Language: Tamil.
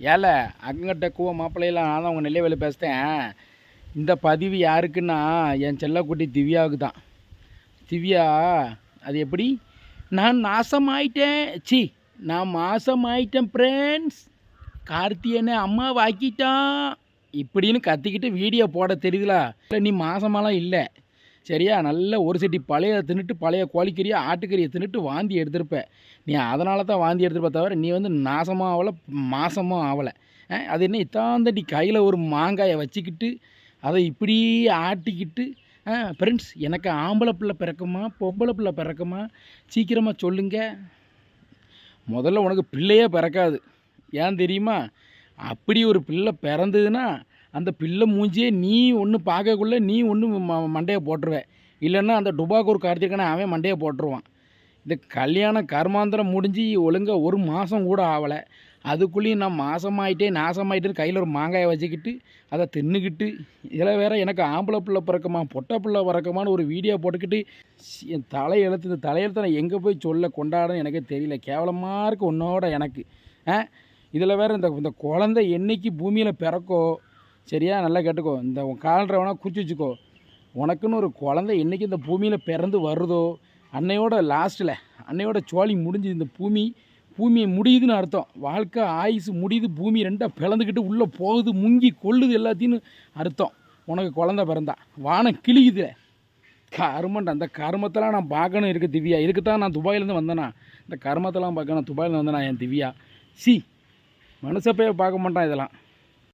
ஏல அங்கட்ட கூவ மாப்பிள்ளையெல்லாம் நான் தான் உங்கள் நெல்லைவேலி பேசுகிறேன் இந்த பதிவு யாருக்குன்னா என் செல்லக்குட்டி திவ்யாவுக்கு தான் திவ்யா அது எப்படி? நான் நாசமாயிட்டேன். சி நான் மாசமாயிட்டேன் ஃப்ரெண்ட்ஸ் கார்த்தியனை அம்மா வாக்கிட்டான் இப்படின்னு கத்திக்கிட்டு வீடியோ போட தெரியுதுலா. இல்லை நீ மாசமாலாம் இல்லை. சரியா? நல்ல ஒரு செட்டி பழைய தின்னுட்டு பழைய கோழிக்கறியை ஆட்டுக்கறியை தின்னுட்டு வாந்தி எடுத்திருப்ப. நீ அதனால தான் வாந்தி எடுத்துருப்ப தவிர நீ வந்து நாசமாக ஆகலை மாசமும் ஆகலை அது என்ன இத்தாந்தடி கையில் ஒரு மாங்காயை வச்சுக்கிட்டு அதை இப்படி ஆட்டிக்கிட்டு ஃப்ரெண்ட்ஸ் எனக்கு ஆம்பளை பிள்ளை பிறக்குமா? பொம்பளை பிள்ளை பிறக்குமா? சீக்கிரமாக சொல்லுங்கள் முதல்ல உனக்கு பிள்ளையே பிறக்காது. ஏன் தெரியுமா? அப்படி ஒரு பிள்ளை பிறந்ததுன்னா அந்த பிள்ளை மூஞ்சியே நீ ஒன்று பார்க்கக்குள்ளே நீ ஒன்று ம மண்டையை போட்டுருவேன் இல்லைன்னா அந்த டுபாக்கூர் கார்த்திகனை அவன் மண்டையை போட்டுருவான். இந்த கல்யாணம் கர்மாந்திரம் முடிஞ்சு ஒழுங்காக ஒரு மாதம் கூட ஆகலை அதுக்குள்ளேயும் நான் மாசமாயிட்டே நாசமாயிட்டேன்னு கையில் ஒரு மாங்காயை வச்சுக்கிட்டு அதை தின்னுக்கிட்டு இதில் வேற எனக்கு ஆம்பளை பிள்ளை பிறக்கமா பொட்டை பிள்ளை பிறக்குமான்னு ஒரு வீடியோ போட்டுக்கிட்டு என் தலையெழுத்து இந்த தலையெழுத்தை நான் எங்கே போய் சொல்ல கொண்டாடன்னு எனக்கு தெரியல. கேவலமாக இருக்குது உன்னோட எனக்கு. ஆ? இதில் வேறு இந்த இந்த குழந்தை என்றைக்கு பூமியில் பிறக்கோ சரியா நல்லா கேட்டுக்கோ. இந்த உன் கால்ற குறிச்சு வச்சுக்கோ. உனக்குன்னு ஒரு குழந்தை என்னைக்கு இந்த பூமியில் பிறந்து வருதோ? அன்னையோட லாஸ்ட்டில் அன்னையோட சோழி முடிஞ்சு இந்த பூமி பூமி முடியுதுன்னு அர்த்தம். வாழ்க்கை ஆயுசு முடியுது பூமி ரெண்டாக பிளந்துக்கிட்டு உள்ளே போகுது முங்கி கொள்ளுது எல்லாத்தையும் அர்த்தம். உனக்கு குழந்த பிறந்தா. வானம் கிழியுது கருமண்டா அந்த கருமத்தெல்லாம் நான் பார்க்கணும் இருக்குது திவ்யா. இதுக்கு தான் நான் துபாயிலேருந்து வந்தேனா. இந்த கருமத்தெல்லாம் பார்க்கணும் துபாயிலேருந்து வந்தேனா என் திவ்யா. சி மனுஷப்பையே பார்க்க மாட்டான் இதெல்லாம்.